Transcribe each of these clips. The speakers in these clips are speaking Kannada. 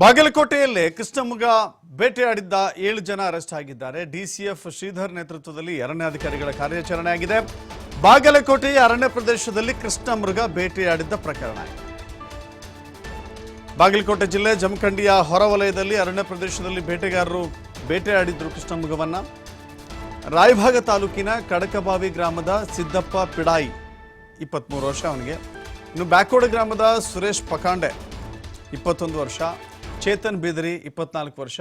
ಬಾಗಲಕೋಟೆಯಲ್ಲಿ ಕೃಷ್ಣಮುಗ ಬೇಟೆಯಾಡಿದ್ದ ಏಳು ಜನ ಅರೆಸ್ಟ್ ಆಗಿದ್ದಾರೆ. ಡಿಸಿಎಫ್ ಶ್ರೀಧರ್ ನೇತೃತ್ವದಲ್ಲಿ ಅರಣ್ಯ ಅಧಿಕಾರಿಗಳ ಕಾರ್ಯಾಚರಣೆ ಆಗಿದೆ. ಬಾಗಲಕೋಟೆಯ ಅರಣ್ಯ ಪ್ರದೇಶದಲ್ಲಿ ಕೃಷ್ಣಮೃಗ ಬೇಟೆಯಾಡಿದ್ದ ಪ್ರಕರಣ ಬಾಗಲಕೋಟೆ ಜಿಲ್ಲೆ ಜಮಖಂಡಿಯ ಹೊರವಲಯದಲ್ಲಿ ಅರಣ್ಯ ಪ್ರದೇಶದಲ್ಲಿ ಬೇಟೆಗಾರರು ಬೇಟೆಯಾಡಿದ್ರು ಕೃಷ್ಣಮೃಗವನ್ನ. ರಾಯಭಾಗ ತಾಲೂಕಿನ ಕಡಕಬಾವಿ ಗ್ರಾಮದ ಸಿದ್ದಪ್ಪ ಪಿಡಾಯಿ ಇಪ್ಪತ್ತ್ಮೂರು ವರ್ಷ ಅವನಿಗೆ. ಇನ್ನು ಬ್ಯಾಕೋಡ ಗ್ರಾಮದ ಸುರೇಶ್ ಪಕಾಂಡೆ ಇಪ್ಪತ್ತೊಂದು ವರ್ಷ. ಚೇತನ್ ಬಿದರಿ, ಇಪ್ಪತ್ನಾಲ್ಕು ವರ್ಷ.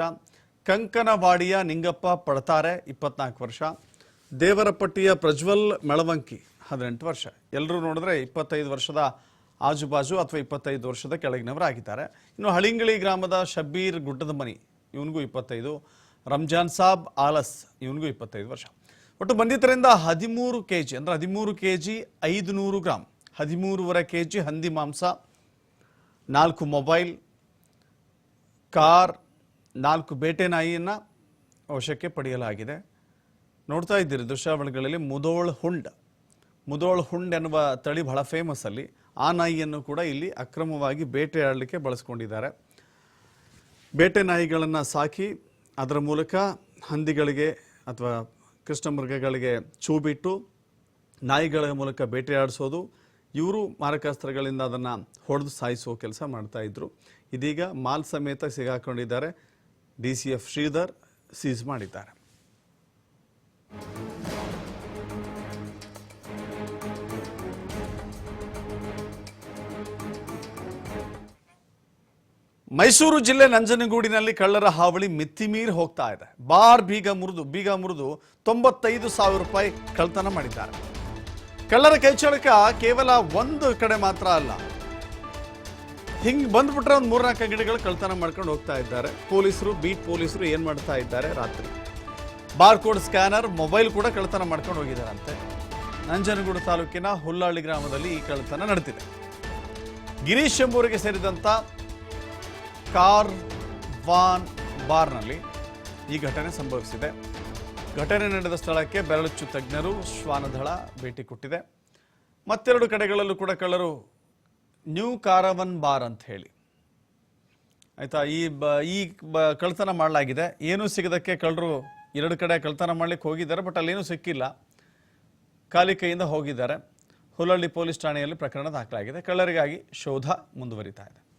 ಕಂಕನವಾಡಿಯ ನಿಂಗಪ್ಪ ಪಡ್ತಾರೆ, ಇಪ್ಪತ್ನಾಲ್ಕು ವರ್ಷ. ದೇವರಪಟ್ಟಿಯ ಪ್ರಜ್ವಲ್ ಮೆಳವಂಕಿ, ಹದಿನೆಂಟು ವರ್ಷ. ಎಲ್ಲರೂ ನೋಡಿದ್ರೆ ಇಪ್ಪತ್ತೈದು ವರ್ಷದ ಆಜುಬಾಜು ಅಥವಾ ಇಪ್ಪತ್ತೈದು ವರ್ಷದ ಕೆಳಗಿನವರಾಗಿದ್ದಾರೆ ಇನ್ನು ಹಳಿಂಗಳಿ ಗ್ರಾಮದ ಶಬ್ಬೀರ್ ಗುಡ್ಡದ ಮನಿ ಇವನಿಗೂ ಇಪ್ಪತ್ತೈದು. ರಂಜಾನ್ ಸಾಬ್ ಆಲಸ್, ಇವನಿಗೂ ಇಪ್ಪತ್ತೈದು ವರ್ಷ. ಒಟ್ಟು ಬಂಧಿತರಿಂದ ಹದಿಮೂರು ಕೆ ಜಿ ಅಂದರೆ ಹದಿಮೂರು ಕೆ ಜಿ ಐದು ನೂರು ಗ್ರಾಮ್ ಹದಿಮೂರುವರೆ ಕೆ ಜಿ ಹಂದಿ ಮಾಂಸ, ನಾಲ್ಕು ಮೊಬೈಲ್ ಕಾರ್ ನಾಲ್ಕು ಬೇಟೆ ನಾಯಿಯನ್ನು ವಶಕ್ಕೆ ಪಡೆಯಲಾಗಿದೆ. ನೋಡ್ತಾ ಇದ್ದೀರಿ ದೃಶ್ಯಾವಳಿಗಳಲ್ಲಿ ಮುದೋಳ್ ಹುಂಡ್. ಮುದೋಳ್ ಹುಂಡ್ ಎನ್ನುವ ತಳಿ ಬಹಳ ಫೇಮಸ್ ಅಲ್ಲಿ. ಆ ನಾಯಿಯನ್ನು ಕೂಡ ಇಲ್ಲಿ ಅಕ್ರಮವಾಗಿ ಬೇಟೆಯಾಡಲಿಕ್ಕೆ ಬಳಸ್ಕೊಂಡಿದ್ದಾರೆ. ಬೇಟೆ ನಾಯಿಗಳನ್ನು ಸಾಕಿ ಅದರ ಮೂಲಕ ಹಂದಿಗಳಿಗೆ ಅಥವಾ ಕೃಷ್ಣಮೃಗಗಳಿಗೆ ಚೂ ಬಿಟ್ಟು ನಾಯಿಗಳ ಮೂಲಕ ಬೇಟೆಯಾಡಿಸೋದು ಇವರು ಮಾರಕಾಸ್ತ್ರಗಳಿಂದ ಅದನ್ನು ಹೊಡೆದು ಸಾಯಿಸುವ ಕೆಲಸ ಮಾಡ್ತಾ ಇದ್ರು. ಇದೀಗ ಮಾಲ್ ಸಮೇತ ಸಿಗಾಕೊಂಡಿದ್ದಾರೆ. D C F Sridhar seize ಮಾಡಿದ್ದಾರೆ. ಮೈಸೂರು ಜಿಲ್ಲೆ ನಂಜನಗೂಡಿನಲ್ಲಿ ಕಳ್ಳರ ಹಾವಳಿ ಮಿತಿಮೀರಿ ಹೋಗ್ತಾ ಇದೆ. ಬಾರ್ ಬೀಗ ಮುರಿದು ಬೀಗ ಮುರಿದು ತೊಂಬತ್ತೈದು ಸಾವಿರ ರೂಪಾಯಿ ಕಳ್ತನ ಮಾಡಿದ್ದಾರೆ. ಕಳ್ಳರ ಕೈಚಳಕ ಕೇವಲ ಒಂದು ಕಡೆ ಮಾತ್ರ ಅಲ್ಲ. ಹಿಂಗ್ ಬಂದ್ಬಿಟ್ರೆ ಒಂದು ಮೂರ್ನಾಲ್ಕು ಅಂಗಡಿಗಳು ಕಳ್ತನ ಮಾಡ್ಕೊಂಡು ಹೋಗ್ತಾ ಇದ್ದಾರೆ. ಪೊಲೀಸರು ಬೀಟ್ ಪೊಲೀಸರು ಏನು ಮಾಡ್ತಾ ಇದ್ದಾರೆ ರಾತ್ರಿ. ಬಾರ್ ಕೋಡ್ ಸ್ಕ್ಯಾನರ್, ಮೊಬೈಲ್ ಕೂಡ ಕಳ್ತನ ಮಾಡ್ಕೊಂಡು ಹೋಗಿದ್ದಾರಂತೆ. ನಂಜನಗೂಡು ತಾಲೂಕಿನ ಹುಲ್ಲಾಳಿ ಗ್ರಾಮದಲ್ಲಿ ಈ ಕಳ್ತನ ನಡೆದಿದೆ. ಗಿರೀಶ್ ಎಂಬುವರಿಗೆ ಸೇರಿದಂತ ಕಾರ್ ವಾನ್ ಬಾರ್ನಲ್ಲಿ ಈ ಘಟನೆ ಸಂಭವಿಸಿದೆ. ಘಟನೆ ನಡೆದ ಸ್ಥಳಕ್ಕೆ ಬೆರಳುಚ್ಚು ತಜ್ಞರು ಶ್ವಾನದಳ ಭೇಟಿ ಕೊಟ್ಟಿದೆ. ಮತ್ತೆರಡು ಕಡೆಗಳಲ್ಲೂ ಕೂಡ ಕಳ್ಳರು ನ್ಯೂ ಕಾರವನ್ ಬಾರ್ ಅಂತ ಹೇಳಿ. ಆಯ್ತಾ, ಈ ಬ ಈ ಬ ಕಳ್ತನ ಮಾಡಲಾಗಿದೆ. ಏನೂ ಸಿಗದಕ್ಕೆ ಕಳ್ಳರು ಎರಡು ಕಡೆ ಕಳ್ತನ ಮಾಡ್ಲಿಕ್ಕೆ ಹೋಗಿದ್ದಾರೆ, ಬಟ್ ಅಲ್ಲೇನೂ ಸಿಕ್ಕಿಲ್ಲ. ಖಾಲಿ ಕೈಯಿಂದ ಹೋಗಿದ್ದಾರೆ. ಹುಲಳ್ಳಿ ಪೊಲೀಸ್ ಠಾಣೆಯಲ್ಲಿ ಪ್ರಕರಣ ದಾಖಲಾಗಿದೆ. ಕಳ್ಳರಿಗಾಗಿ ಶೋಧ ಮುಂದುವರಿತಾ ಇದೆ.